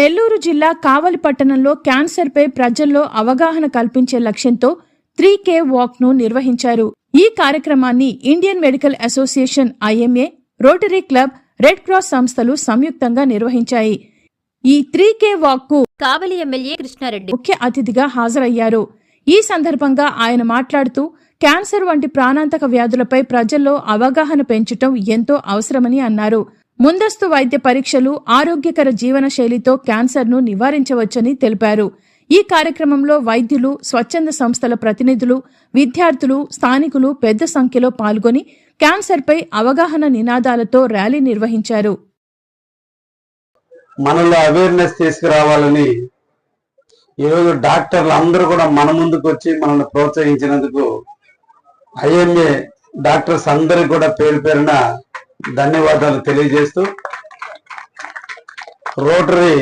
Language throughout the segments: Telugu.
నెల్లూరు జిల్లా కావలి పట్టణంలో క్యాన్సర్పై ప్రజల్లో అవగాహన కల్పించే లక్ష్యంతో త్రీ కే వాక్ను నిర్వహించారు. ఈ కార్యక్రమాన్ని Indian Medical Association IMA Rotary Club Red Cross సంస్థలు సంయుక్తంగా నిర్వహించాయి. ఈ త్రీ కే వాక్కు కావలి ఎమ్మెల్యే కృష్ణారెడ్డి ముఖ్య అతిథిగా హాజరయ్యారు. ఈ సందర్భంగా ఆయన మాట్లాడుతూ క్యాన్సర్ వంటి ప్రాణాంతక వ్యాధులపై ప్రజల్లో అవగాహన పెంచటం ఎంతో అవసరమని అన్నారు. ముందస్తు వైద్య పరీక్షలు ఆరోగ్యకర జీవన శైలితో క్యాన్సర్ను నివారించవచ్చని తెలిపారు. ఈ కార్యక్రమంలో వైద్యులు స్వచ్ఛంద సంస్థల ప్రతినిధులు విద్యార్థులు స్థానికులు పెద్ద సంఖ్యలో పాల్గొని క్యాన్సర్పై అవగాహన నినాదాలతో ర్యాలీ నిర్వహించారు. మనలో అవేర్నెస్ తీసుకురావాలని ఈరోజు డాక్టర్లు అందరూ కూడా మన ముందుకు వచ్చి మనల్ని ప్రోత్సహించినందుకు ఐఎంఏ డాక్టర్స్ అందరికి కూడా పేరు పేరున ధన్యవాదాలు తెలియజేస్తూ రోటరీ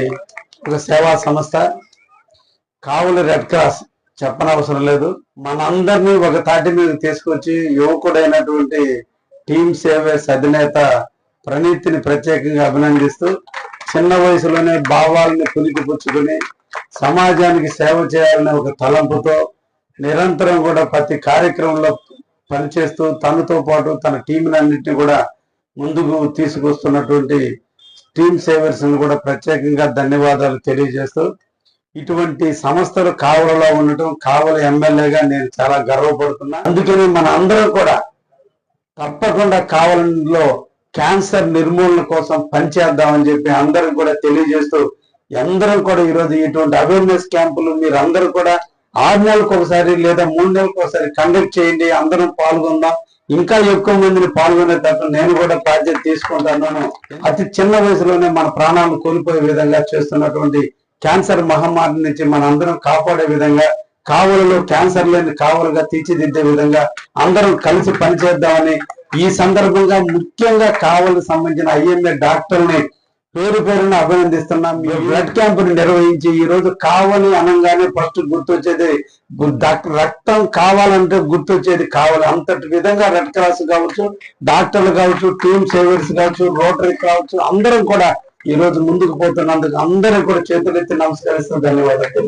ఒక సేవా సంస్థ కావులు రెడ్ క్రాస్ చెప్పనవసరం లేదు. మనందరినీ ఒక తాటి మీద తీసుకొచ్చి యువకుడైనటువంటి టీమ్ సేవేస్ అధినేత ప్రణీతిని ప్రత్యేకంగా అభినందిస్తూ చిన్న వయసులోనే భావాలని పుణికిపుచ్చుకుని సమాజానికి సేవ చేయాలనే ఒక తలంపుతో నిరంతరం కూడా ప్రతి కార్యక్రమంలో పనిచేస్తూ తనతో పాటు తన టీంలన్నింటినీ కూడా ముందుకు తీసుకొస్తున్నటువంటి టీమ్ సేవర్స్ కూడా ప్రత్యేకంగా ధన్యవాదాలు తెలియజేస్తూ ఇటువంటి సంస్థలు కావలలో ఉండటం కావల ఎమ్మెల్యేగా నేను చాలా గర్వపడుతున్నా. అందుకని మన అందరం కూడా తప్పకుండా కావలిలో క్యాన్సర్ నిర్మూలన కోసం పనిచేద్దామని చెప్పి అందరం కూడా తెలియజేస్తూ అందరం కూడా ఈరోజు ఇటువంటి అవేర్నెస్ క్యాంపులు మీరు అందరూ కూడా ఆరు నెలలకు ఒకసారి లేదా మూడు నెలలకు ఒకసారి కండక్ట్ చేయండి. అందరం పాల్గొందాం. ఇంకా ఎక్కువ మందిని పాల్గొనేటట్టు నేను కూడా బాధ్యత తీసుకుంటాను. అతి చిన్న వయసులోనే మన ప్రాణాలను కోల్పోయే విధంగా చేస్తున్నటువంటి క్యాన్సర్ మహమ్మారి నుంచి మన అందరం కాపాడే విధంగా కావులలో క్యాన్సర్ లేని కావలుగా తీర్చిదిద్దే విధంగా అందరం కలిసి పనిచేద్దామని ఈ సందర్భంగా ముఖ్యంగా కావలకు సంబంధించిన ఐఎంఏ డాక్టర్ని పేరు పేరున అభినందిస్తున్నాం. ఈ బ్లడ్ క్యాంపుని నిర్వహించి ఈ రోజు కావాలి అనగానే ఫస్ట్ గుర్తొచ్చేది. రక్తం కావాలంటే గుర్తొచ్చేది కావాలి. అంతటి విధంగా రెడ్ క్రాస్ కావచ్చు డాక్టర్లు కావచ్చు టీమ్ సేవర్స్ కావచ్చు రోటరీ కావచ్చు అందరం కూడా ఈ రోజు ముందుకు పోతున్నందుకు అందరూ కూడా చేతులెత్తి నమస్కరిస్తూ ధన్యవాదాలు